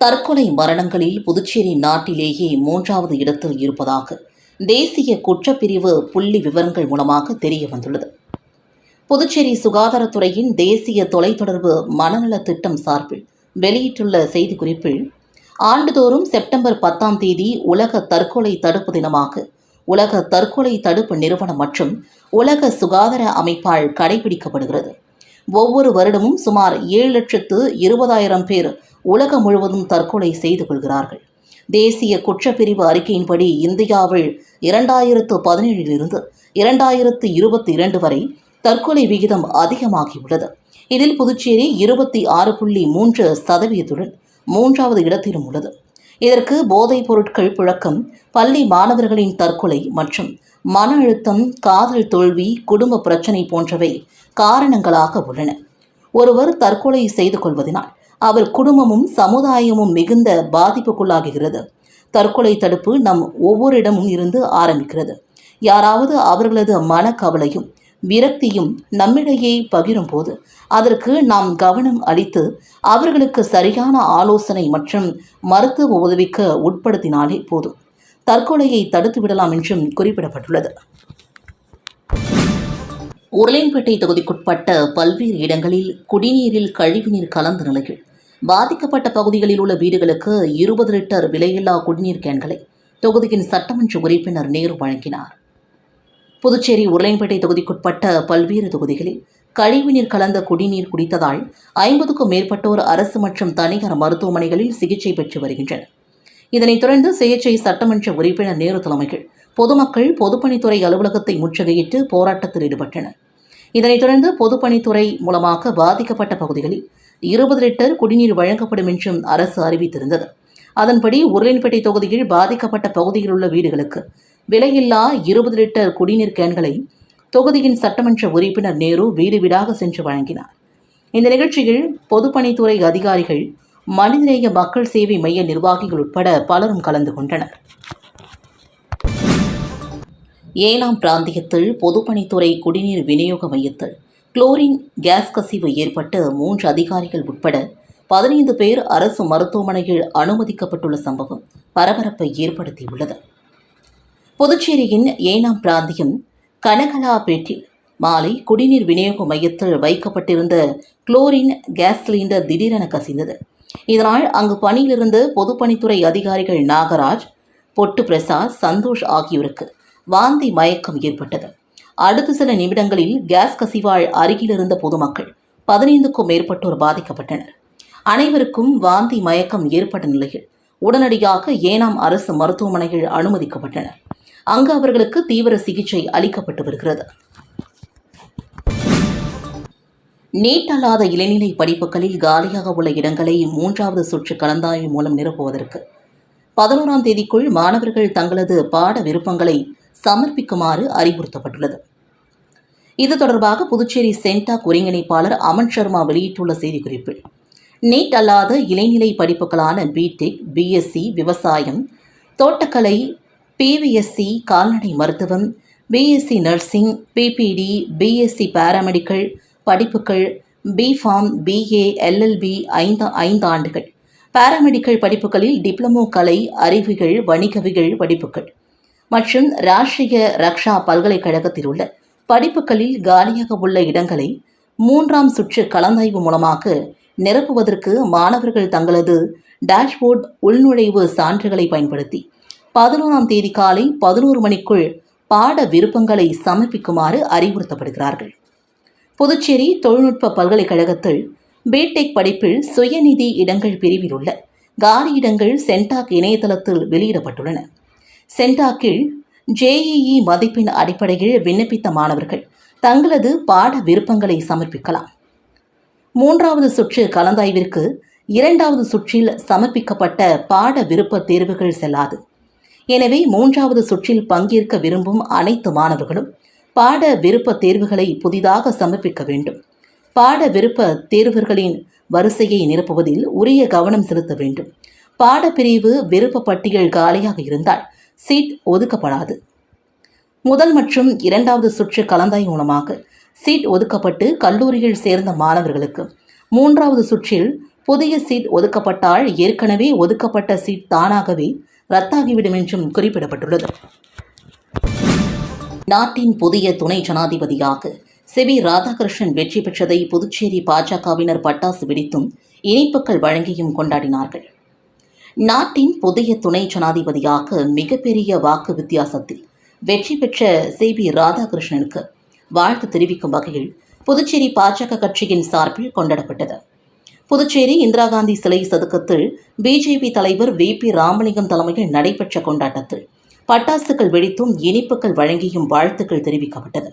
தற்கொலை மரணங்களில் புதுச்சேரி நாட்டிலேயே மூன்றாவது இடத்தில் இருப்பதாக தேசிய குற்றப்பிரிவு புள்ளி விவரங்கள் மூலமாக தெரிய வந்துள்ளது. புதுச்சேரி சுகாதாரத்துறையின் தேசிய தொலைத்தொடர்பு மனநல திட்டம் சார்பில் வெளியிட்டுள்ள செய்திக்குறிப்பில் ஆண்டுதோறும் செப்டம்பர் பத்தாம் தேதி உலக தற்கொலை தடுப்பு தினமாக உலக தற்கொலை தடுப்பு நிறுவனம் மற்றும் உலக சுகாதார அமைப்பால் கடைபிடிக்கப்படுகிறது. ஒவ்வொரு வருடமும் சுமார் ஏழு லட்சத்து இருபதாயிரம் பேர் உலகம் முழுவதும் தற்கொலை செய்து கொள்கிறார்கள். தேசிய குற்றப்பிரிவு அறிக்கையின்படி இந்தியாவில் இரண்டாயிரத்து பதினேழிலிருந்து இரண்டாயிரத்து இருபத்தி இரண்டு வரை தற்கொலை விகிதம் அதிகமாகியுள்ளது. இதில் புதுச்சேரி இருபத்தி ஆறு புள்ளி மூன்று சதவீதத்துடன் மூன்றாவது இடத்திலும் உள்ளது. இதற்கு போதைப் பொருட்கள் புழக்கம் பள்ளி மாணவர்களின் தற்கொலை மற்றும் மன அழுத்தம் காதல் தோல்வி குடும்ப பிரச்சனை போன்றவை காரணங்களாக உள்ளன. ஒருவர் தற்கொலை செய்து கொள்வதனால் அவர் குடும்பமும் சமுதாயமும் மிகுந்த பாதிப்புக்குள்ளாகுகிறது. தற்கொலை தடுப்பு நம் ஒவ்வொருடமும் இருந்து ஆரம்பிக்கிறது. யாராவது அவர்களது மனக்கவலையும் விரக்தியும் நம்மிடையே பகிரும் போது அதற்கு நாம் கவனம் அளித்து அவர்களுக்கு சரியான ஆலோசனை மற்றும் மருத்துவ உதவிக்கு உட்படுத்தினாலே போதும். தற்கொலையை தடுத்து விடலாம் என்றும் குறிப்பிடப்பட்டுள்ளது. உருளையன்பேட்டை தொகுதிக்குட்பட்ட பல்வேறு இடங்களில் குடிநீரில் கழிவுநீர் கலந்த நிலையில் பாதிக்கப்பட்ட பகுதிகளில் உள்ள வீடுகளுக்கு இருபது லிட்டர் விலையில்லா குடிநீர் கேன்களை தொகுதியின் சட்டமன்ற உறுப்பினர் நேரு வழங்கினார். புதுச்சேரி உருளையன்பேட்டை தொகுதிக்குட்பட்ட பல்வேறு தொகுதிகளில் கழிவுநீர் கலந்த குடிநீர் குடித்ததால் ஐம்பதுக்கும் மேற்பட்டோர் அரசு மற்றும் தனியார் மருத்துவமனைகளில் சிகிச்சை பெற்று வருகின்றனர். இதனைத் தொடர்ந்து சிகிச்சை சட்டமன்ற உறுப்பினர் நேரு தலைமையில் பொதுமக்கள் பொதுப்பணித்துறை அலுவலகத்தை முற்றுகையிட்டு போராட்டத்தில் ஈடுபட்டனர். இதனைத் தொடர்ந்து பொதுப்பணித்துறை மூலமாக பாதிக்கப்பட்ட பகுதிகளில் இருபது லிட்டர் குடிநீர் வழங்கப்படும் என்றும் அரசு அறிவித்திருந்தது. அதன்படி உருளையன்பேட்டை தொகுதியில் பாதிக்கப்பட்ட பகுதியில் உள்ள வீடுகளுக்கு விலையில்லா இருபது லிட்டர் குடிநீர் கேன்களை தொகுதியின் சட்டமன்ற உறுப்பினர் நேரு வீடு வீடாக சென்று வழங்கினார். இந்த நிகழ்ச்சியில் பொதுப்பணித்துறை அதிகாரிகள் மனிதநேய மக்கள் சேவை மைய நிர்வாகிகள் உட்பட பலரும் கலந்து கொண்டனர். ஏனாம் பிராந்தியத்தில் பொதுப்பணித்துறை குடிநீர் விநியோக மையத்தில் குளோரின் கேஸ் கசிவு ஏற்பட்டு மூன்று அதிகாரிகள் உட்பட பதினைந்து பேர் அரசு மருத்துவமனையில் அனுமதிக்கப்பட்டுள்ள சம்பவம் பரபரப்பை ஏற்படுத்தியுள்ளது. புதுச்சேரியின் ஏனாம் பிராந்தியம் கனகலாபேட்டில் மாலை குடிநீர் விநியோக மையத்தில் வைக்கப்பட்டிருந்த குளோரின் கேஸ் சிலிண்டர் திடீரென கசிந்தது. இதனால் அங்கு பணியிலிருந்து பொதுப்பணித்துறை அதிகாரிகள் நாகராஜ் பொட்டு பிரசாத் சந்தோஷ் ஆகியோருக்கு வாந்தி மயக்கம் ஏற்பட்டது. அடுத்த சில நிமிடங்களில் கேஸ் கசிவாள் அருகில் இருந்த பொதுமக்கள் பதினைந்துக்கும் மேற்பட்டோர் பாதிக்கப்பட்டனர். அனைவருக்கும் வாந்தி மயக்கம் ஏற்பட்ட நிலையில் உடனடியாக ஏனாம் அரசு மருத்துவமனையில் அனுமதிக்கப்பட்டனர். அங்கு அவர்களுக்கு தீவிர சிகிச்சை அளிக்கப்பட்டு வருகிறது. நீட் அல்லாத இளநிலை படிப்புகளில் காலியாக உள்ள இடங்களை மூன்றாவது சுற்று கலந்தாய்வு மூலம் நிரப்புவதற்கு பதினோராம் தேதிக்குள் மாணவர்கள் தங்களது பாட விருப்பங்களை சமர்ப்பிக்குமாறு அறிவுறுத்தப்பட்டுள்ளது. இது தொடர்பாக புதுச்சேரி சென்டாக் ஒருங்கிணைப்பாளர் அமன் சர்மா வெளியிட்டுள்ள செய்திக்குறிப்பில் நீட் அல்லாத இளைநிலை படிப்புகளான பிடெக் பிஎஸ்சி விவசாயம் தோட்டக்கலை பிவிஎஸ்சி கால்நடை மருத்துவம் BSc nursing BPT BSc paramedical படிப்புகள் பிஃபார்ம் பிஏ எல்எல்பி ஐந்து ஐந்து ஆண்டுகள். பாராமெடிக்கல் படிப்புகளில் டிப்ளமோ கலை அறிவிகள் வணிகவிகள் படிப்புகள். மற்றும் ராஷ்டிரிய ரக்ஷா பல்கலைக்கழகத்தில் உள்ள படிப்புகளில் காலியாக உள்ள இடங்களை மூன்றாம் சுற்று கலந்தாய்வு மூலமாக நிரப்புவதற்கு மாணவர்கள் தங்களது டேஷ்போர்ட் உள்நுழைவு சான்றுகளை பயன்படுத்தி பதினோராம் தேதி காலை பதினோரு மணிக்குள் பாட விருப்பங்களை சமர்ப்பிக்குமாறு அறிவுறுத்தப்படுகிறார்கள். புதுச்சேரி தொழில்நுட்ப பல்கலைக்கழகத்தில் பிடெக் படிப்பில் சுயநிதி இடங்கள் பிரிவில் உள்ள காலி இடங்கள் சென்டாக் இணையதளத்தில் வெளியிடப்பட்டுள்ளன. சென்டாக்கில் ஜேஇஇ மதிப்பெண் அடிப்படையில் விண்ணப்பித்த மாணவர்கள் தங்களது பாட விருப்பங்களை சமர்ப்பிக்கலாம். மூன்றாவது சுற்று கலந்தாய்விற்கு இரண்டாவது சுற்றில் சமர்ப்பிக்கப்பட்ட பாட விருப்ப தேர்வுகள் செல்லாது. எனவே மூன்றாவது சுற்றில் பங்கேற்க விரும்பும் அனைத்து மாணவர்களும் பாட விருப்ப தேர்வுகளை புதிதாக சமர்ப்பிக்க வேண்டும். பாட விருப்ப தேர்வுகளின் வரிசையை நிரப்புவதில் உரிய கவனம் செலுத்த வேண்டும். பாடப்பிரிவு விருப்ப பட்டியல் காலியாக இருந்தால் சீட் ஒதுக்கப்படாது. முதல் மற்றும் இரண்டாவது சுற்று கலந்தாய் மூலமாக சீட் ஒதுக்கப்பட்டு கல்லூரியில் சேர்ந்த மாணவர்களுக்கு மூன்றாவது சுற்றில் புதிய சீட் ஒதுக்கப்பட்டால் ஏற்கனவே ஒதுக்கப்பட்ட சீட் தானாகவே ரத்தாகிவிடும் என்றும் குறிப்பிடப்பட்டுள்ளது. நாட்டின் புதிய துணை ஜனாதிபதியாக சிபி ராதாகிருஷ்ணன் வெற்றி பெற்றதை புதுச்சேரி பாஜகவினர் பட்டாசு வெடித்தும் இனிப்புகள் வழங்கியும் கொண்டாடினார்கள். நாட்டின் புதிய துணை ஜனாதிபதியாக மிகப்பெரிய வாக்கு வித்தியாசத்தில் வெற்றி பெற்ற சிபி ராதாகிருஷ்ணனுக்கு வாழ்த்து தெரிவிக்கும் வகையில் புதுச்சேரி பாஜக கட்சியின் சார்பில் கொண்டாடப்பட்டது. புதுச்சேரி இந்திரா காந்தி சிலை சதுக்கத்தில் பிஜேபி தலைவர் வி. பி. ராமலிங்கம் தலைமையில் நடைபெற்ற கொண்டாட்டத்தில் பட்டாசுகள் வெடித்தும் இனிப்புகள் வழங்கியும் வாழ்த்துக்கள் தெரிவிக்கப்பட்டது.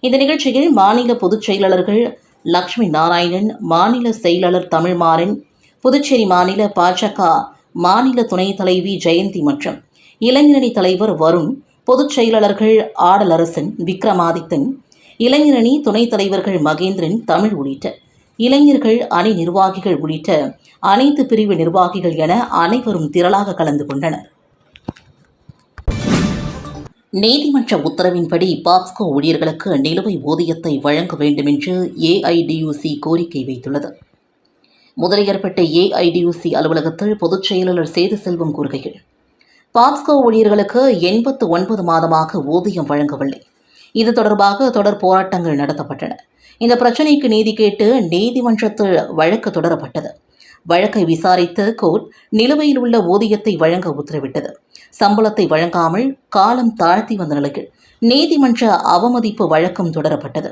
இந்த நிகழ்ச்சியில் மாநில பொதுச் செயலாளர்கள் லக்ஷ்மி நாராயணன் மாநில செயலாளர் தமிழ்மாறன் புதுச்சேரி மாநில பாஜக மாநில துணைத் தலைவி ஜெயந்தி மற்றும் இளைஞரணி தலைவர் வருண் பொதுச் செயலாளர்கள் ஆடலரசன் விக்ரமாதித்தன் இளைஞரணி துணைத் தலைவர்கள் மகேந்திரன் தமிழ் உள்ளிட்ட இளைஞர்கள் அணி நிர்வாகிகள் உள்ளிட்ட அனைத்து பிரிவு நிர்வாகிகள் என அனைவரும் திரளாக கலந்து கொண்டனர். நீதிமன்ற உத்தரவின்படி பாப்ஸ்கோ ஊழியர்களுக்கு நிலுவை ஊதியத்தை வழங்க வேண்டுமென்று ஏஐடியூசி கோரிக்கை வைத்துள்ளது. முதலியார்பேட்டை ஏஐடியூசி அலுவலகத்தில் பொதுச் செயலாளர் சேது செல்வம் கூறுகையில் பாப்ஸ்கோ ஊழியர்களுக்கு எண்பத்து ஒன்பது மாதமாக ஊதியம் வழங்கவில்லை. இது தொடர்பாக தொடர் போராட்டங்கள் நடத்தப்பட்டன. இந்த பிரச்சினைக்கு நீதி கேட்டு நீதிமன்றத்தில் வழக்கு தொடரப்பட்டது. வழக்கை விசாரித்த கோர்ட் நிலுவையில் உள்ள ஊதியத்தை வழங்க உத்தரவிட்டது. சம்பளத்தை வழங்காமல் காலம் தாழ்த்தி வந்த நிலையில் நீதிமன்ற அவமதிப்பு வழக்கம் தொடரப்பட்டது.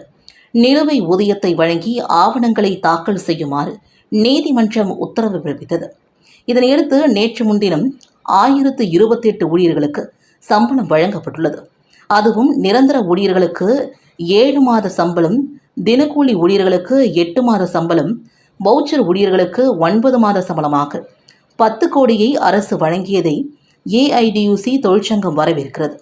நிலுவை ஊதியத்தை வழங்கி ஆவணங்களை தாக்கல் செய்யுமாறு நீதிமன்றம் உத்தரவு பிறப்பித்தது. இதனையடுத்து நேற்று முன்தினம் ஆயிரத்து இருபத்தி எட்டு ஊழியர்களுக்கு சம்பளம் வழங்கப்பட்டுள்ளது. அதுவும் நிரந்தர ஊழியர்களுக்கு ஏழு மாத சம்பளம் தினக்கூலி ஊழியர்களுக்கு எட்டு மாத சம்பளம் வவுச்சர் ஊழியர்களுக்கு ஒன்பது மாத சம்பளமாக பத்து கோடியை அரசு வழங்கியதை ஏஐடியூசி தொழிற்சங்கம் வரவேற்கிறது.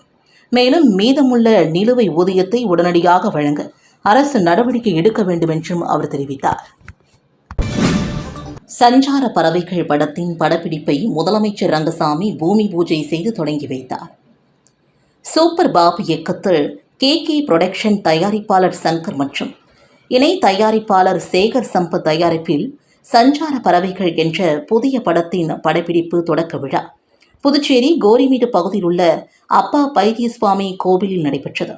மேலும் மீதமுள்ள நிலுவை ஊதியத்தை உடனடியாக வழங்க அரசு நடவடிக்கை எடுக்க வேண்டும் என்றும் அவர் தெரிவித்தார். சஞ்சார பறவைகள் படத்தின் படப்பிடிப்பை முதலமைச்சர் ரங்கசாமி பூமி பூஜை செய்து தொடங்கி வைத்தார். சூப்பர் பாப் இயக்கத்தில் கே கே புரொடக்ஷன் தயாரிப்பாளர் சங்கர் மற்றும் இணை தயாரிப்பாளர் சேகர் சம்பத் தயாரிப்பில் சஞ்சார பறவைகள் என்ற புதிய படத்தின் படப்பிடிப்பு தொடக்க விழா புதுச்சேரி கோரிமேடு பகுதியில் உள்ள அப்பா பைத்தியசுவாமி கோவிலில் நடைபெற்றது.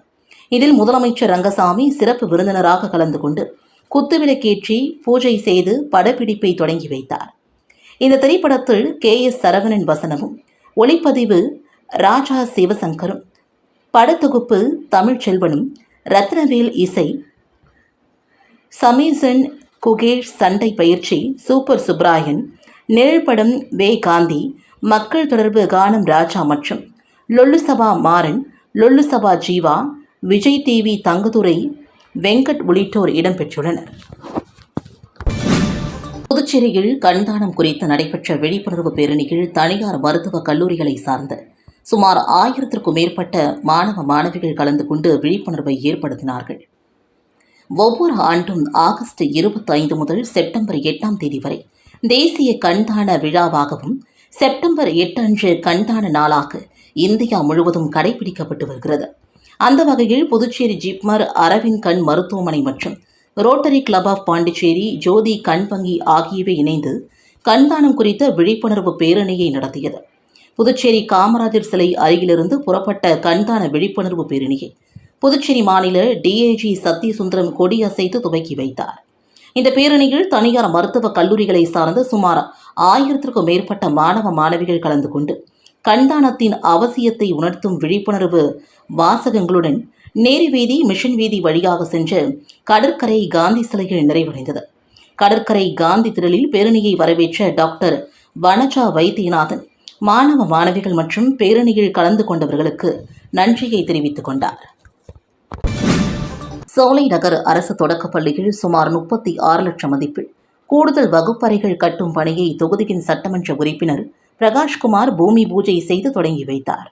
இதில் முதலமைச்சர் ரங்கசாமி சிறப்பு விருந்தினராக கலந்து கொண்டு குத்துவிளக்கேற்றி பூஜை செய்து படப்பிடிப்பை தொடங்கி வைத்தார். இந்த திரைப்படத்தில் கே. எஸ். சரவணன் வசனமும் ஒளிப்பதிவு ராஜா சிவசங்கரும் படத்தொகுப்பு தமிழ்ச்செல்வனும் ரத்னவேல் இசை சமீசன் குகேஷ் சண்டை பயிற்சி சூப்பர் சுப்ராயன் நிழல்படம் வே. காந்தி மக்கள் தொடர்பு கானம் ராஜா மற்றும் லொல்லுசபா மாறன் லொல்லுசபா ஜீவா விஜய் டிவி தங்கதுரை வெங்கட் உள்ளிட்டோர் இடம்பெற்றுள்ளனர். புதுச்சேரியில் கண்தானம் குறித்து நடைபெற்ற விழிப்புணர்வு பேரணியில் தனியார் மருத்துவக் கல்லூரிகளை சார்ந்த சுமார் ஆயிரத்திற்கும் மேற்பட்ட மாணவ மாணவிகள் கலந்து கொண்டு விழிப்புணர்வை ஏற்படுத்தினார்கள். ஒவ்வொரு ஆண்டும் ஆகஸ்ட் இருபத்தைந்து முதல் செப்டம்பர் எட்டாம் தேதி வரை தேசிய கண்தான விழாவாகவும் செப்டம்பர் எட்டு அன்று கண்தான நாளாக இந்தியா முழுவதும் கடைபிடிக்கப்பட்டு வருகிறது. அந்த வகையில் புதுச்சேரி ஜிப்மர் அரவிந்த் கண் மருத்துவமனை மற்றும் rotary club of Pondicherry Jyothi கண் வங்கி ஆகியவை இணைந்து கண்தானம் குறித்த விழிப்புணர்வு பேரணியை நடத்தியது. புதுச்சேரி காமராஜர் சிலை அருகிலிருந்து புறப்பட்ட கண்தான விழிப்புணர்வு பேரணியை புதுச்சேரி மாநில டிஏஜி சத்யசுந்தரம் கொடியசைத்து துவக்கி வைத்தார். இந்த பேரணியில் தனியார் மருத்துவக் கல்லூரிகளை சார்ந்த சுமார் ஆயிரத்திற்கும் மேற்பட்ட மாணவ மாணவிகள் கலந்து கொண்டு கண்தானத்தின் அவசியத்தை உணர்த்தும் விழிப்புணர்வு வாசகங்களுடன் நேரு வீதி மிஷன் வீதி வழியாக சென்று கடற்கரை காந்தி சிலையில் நிறைவடைந்தது. கடற்கரை காந்தி திரளில் பேரணியை வரவேற்ற டாக்டர் வனஜா வைத்தியநாதன் மாணவ மாணவிகள் மற்றும் பேரணியில் கலந்து கொண்டவர்களுக்கு நன்றியை தெரிவித்துக் கொண்டார். சோலை நகர் அரசு தொடக்கப் பள்ளியில் சுமார் முப்பத்தி ஆறு லட்சம் மதிப்பில் கூடுதல் வகுப்பறைகள் கட்டும் பணியை தொகுதியின் சட்டமன்ற உறுப்பினர் பிரகாஷ்குமார் பூமி பூஜை செய்து தொடங்கி வைத்தார்.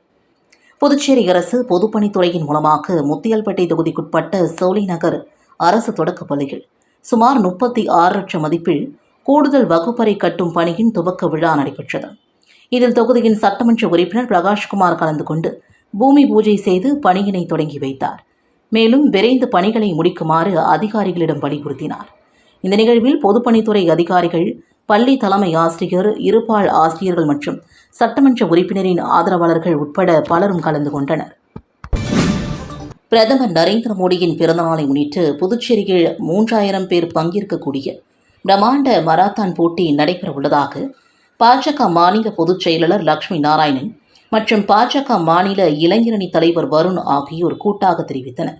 புதுச்சேரி அரசு பொதுப்பணித்துறையின் மூலமாக முத்தியல்பேட்டை தொகுதிக்குட்பட்ட சோலை நகர் அரசு தொடக்கப் பள்ளியில் சுமார் முப்பத்தி ஆறு லட்சம் மதிப்பில் கூடுதல் வகுப்பறை கட்டும் பணியின் துவக்க விழா நடைபெற்றது. இதில் தொகுதியின் சட்டமன்ற உறுப்பினர் பிரகாஷ்குமார் கலந்து கொண்டு பூமி பூஜை செய்து பணியினை தொடங்கி வைத்தார். மேலும் விரைந்து பணிகளை முடிக்குமாறு அதிகாரிகளிடம் வலியுறுத்தினார். இந்த நிகழ்வில் பொதுப்பணித்துறை அதிகாரிகள் பள்ளி தலைமை ஆசிரியர் இருபால் ஆசிரியர்கள் மற்றும் சட்டமன்ற உறுப்பினரின் ஆதரவாளர்கள் உட்பட பலரும் கலந்து கொண்டனர். பிரதமர் நரேந்திர மோடியின் பிறந்தநாளை முன்னிட்டு புதுச்சேரியில் மூன்றாயிரம் பேர் பங்கேற்கக்கூடிய பிரம்மாண்ட மராத்தான் போட்டி நடைபெறவுள்ளதாக பாஜக மாநில பொதுச் செயலாளர் லக்ஷ்மி நாராயணன் மற்றும் பாஜக மாநில இளைஞரணி தலைவர் வருண் ஆகியோர் கூட்டாக தெரிவித்தனர்.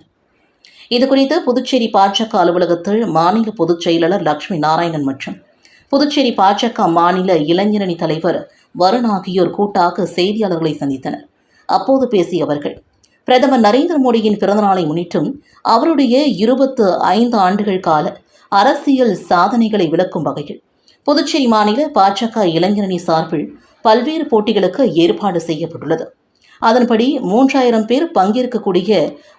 இதுகுறித்து புதுச்சேரி பாஜக அலுவலகத்தில் மாநில பொதுச் செயலாளர் லக்ஷ்மி நாராயணன் மற்றும் புதுச்சேரி பாஜக மாநில இளைஞரணி தலைவர் வருண் ஆகியோர் கூட்டாக செய்தியாளர்களை சந்தித்தனர். அப்போது பேசிய அவர்கள் பிரதமர் நரேந்திர மோடியின் பிறந்தநாளை முன்னிட்டும் அவருடைய இருபத்து ஐந்து ஆண்டுகள் கால அரசியல் சாதனைகளை விளக்கும் வகையில் புதுச்சேரி மாநில பாஜக இளைஞரணி சார்பில் பல்வேறு போட்டிகளுக்கு ஏற்பாடு செய்யப்பட்டுள்ளது. அதன்படி மூன்றாயிரம் பேர் பங்கேற்கக்கூடிய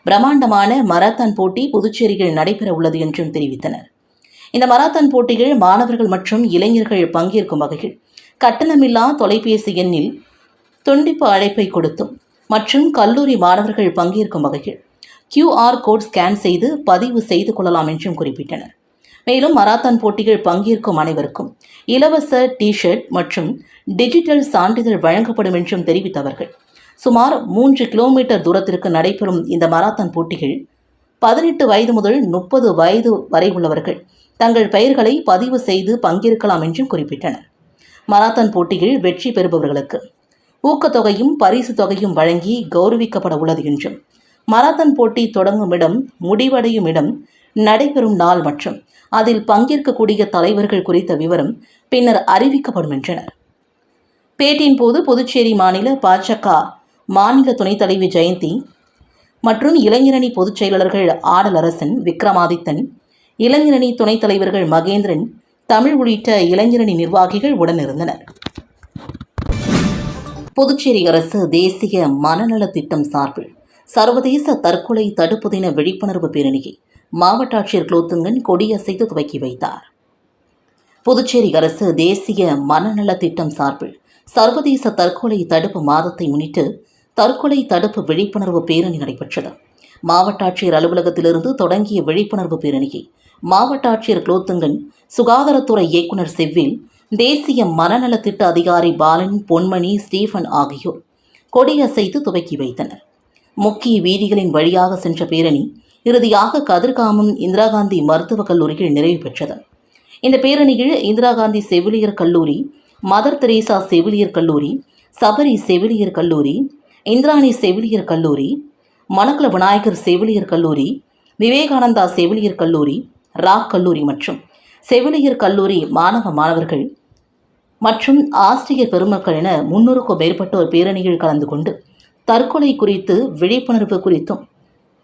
பிரம்மாண்டமான மராத்தான் போட்டி புதுச்சேரியில் நடைபெற உள்ளது என்றும் தெரிவித்தனர். இந்த மராத்தான் போட்டியில் மாணவர்கள் மற்றும் இளைஞர்கள் பங்கேற்கும் வகையில் கட்டணமில்லா தொலைபேசி எண்ணில் துண்டிப்பு அழைப்பை கொடுத்தும் மற்றும் கல்லூரி மாணவர்கள் பங்கேற்கும் வகையில் கியூஆர் கோட் ஸ்கேன் செய்து பதிவு செய்து கொள்ளலாம் என்றும் குறிப்பிட்டனர். மேலும் மராத்தான் போட்டிகள் பங்கேற்கும் அனைவருக்கும் இலவச டி ஷர்ட் மற்றும் டிஜிட்டல் சான்றிதழ் வழங்கப்படும் என்றும் தெரிவித்தவர்கள். சுமார் மூன்று கிலோமீட்டர் தூரத்திற்கு நடைபெறும் இந்த மராத்தான் போட்டிகள் பதினெட்டு வயது முதல் முப்பது வயது வரை உள்ளவர்கள் தங்கள் பெயர்களை பதிவு செய்து பங்கேற்கலாம் என்றும் குறிப்பிட்டனர். மராத்தான் போட்டியில் வெற்றி பெறுபவர்களுக்கு ஊக்கத்தொகையும் பரிசு தொகையும் வழங்கி கௌரவிக்கப்பட உள்ளது என்றும் மராத்தான் போட்டி தொடங்கும் இடம் முடிவடையும் இடம் நடைபெறும் நாள் மற்றும் அதில் பங்கேற்கக்கூடிய தலைவர்கள் குறித்த விவரம் பின்னர் அறிவிக்கப்படும் என்றனர். பேட்டியின் போது புதுச்சேரி மாநில பாஜக மாநில துணைத் தலைவி ஜெயந்தி மற்றும் இளைஞரணி பொதுச் செயலாளர்கள் ஆடல் அரசன் விக்ரமாதித்தன் இளைஞரணி துணைத் தலைவர்கள் மகேந்திரன் தமிழ் உள்ளிட்ட இளைஞரணி நிர்வாகிகள் உடனிருந்தனர். புதுச்சேரி அரசு தேசிய மனநல திட்டம் சார்பில் சர்வதேச தற்கொலை தடுப்பு தின விழிப்புணர்வு பேரணியை மாவட்ட ஆட்சியர் குலோத்துங்கன் கொடியசைத்து துவக்கி வைத்தார். புதுச்சேரி அரசு தேசிய மனநல திட்டம் சார்பில் சர்வதேச தற்கொலை தடுப்பு மாதத்தை முன்னிட்டு தற்கொலை தடுப்பு விழிப்புணர்வு பேரணி நடைபெற்றது. மாவட்ட ஆட்சியர் அலுவலகத்திலிருந்து தொடங்கிய விழிப்புணர்வு பேரணியை மாவட்ட ஆட்சியர் குலோத்துங்கன் சுகாதாரத்துறை இயக்குநர் செவ்வில் தேசிய மனநல திட்ட அதிகாரி பாலன் பொன்மணி ஸ்டீஃபன் ஆகியோர் கொடியசைத்து துவக்கி வைத்தனர். முக்கிய வீதிகளின் வழியாக சென்ற பேரணி இறுதியாக கதிர்காமம் இந்திரா காந்தி மருத்துவக் கல்லூரியில் நிறைவு பெற்றது. இந்த பேரணியில் இந்திரா காந்தி செவிலியர் கல்லூரி மதர் தெரேசா செவிலியர் கல்லூரி சபரி செவிலியர் கல்லூரி இந்திராணி செவிலியர் கல்லூரி மணக்குள விநாயகர் செவிலியர் கல்லூரி விவேகானந்தா செவிலியர் கல்லூரி ராக் கல்லூரி மற்றும் செவிலியர் கல்லூரி மாணவ மாணவர்கள் மற்றும் ஆசிரியர் பெருமக்கள் என முன்னூறுக்கும் மேற்பட்டோர் பேரணியில் கலந்து கொண்டு தற்கொலை குறித்து விழிப்புணர்வு குறித்தும்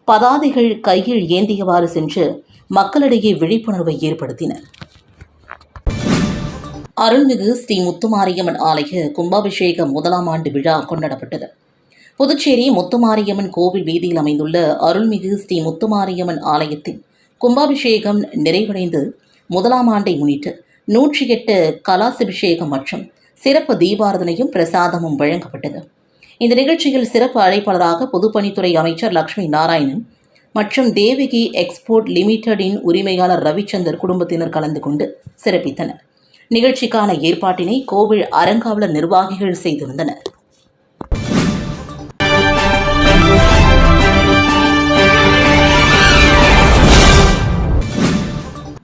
பதாதைகள் கையில் ஏந்தியவாறு சென்று மக்களிடையே விழிப்புணர்வை ஏற்படுத்தினர். அருள்மிகு ஸ்ரீ முத்துமாரியம்மன் ஆலய கும்பாபிஷேக முதலாம் ஆண்டு விழா கொண்டாடப்பட்டது. புதுச்சேரி முத்துமாரியம்மன் கோவில் வீதியில் அமைந்துள்ள அருள்மிகு ஸ்ரீ முத்துமாரியம்மன் ஆலயத்தின் கும்பாபிஷேகம் நிறைவடைந்து முதலாம் ஆண்டை முன்னிட்டு நூற்றி எட்டு கலாசபிஷேகம் மற்றும் சிறப்பு தீபாரதனையும் பிரசாதமும் வழங்கப்பட்டது. இந்த நிகழ்ச்சியில் சிறப்பு அழைப்பாளராக பொதுப்பணித்துறை அமைச்சர் லக்ஷ்மி நாராயணன் மற்றும் தேவகி எக்ஸ்போர்ட் லிமிடெடின் உரிமையாளர் ரவிச்சந்தர் குடும்பத்தினர் கலந்து கொண்டு சிறப்பித்தனர். நிகழ்ச்சிக்கான ஏற்பாட்டினை கோவில் அறங்காவலர் நிர்வாகிகள் செய்திருந்தனர்.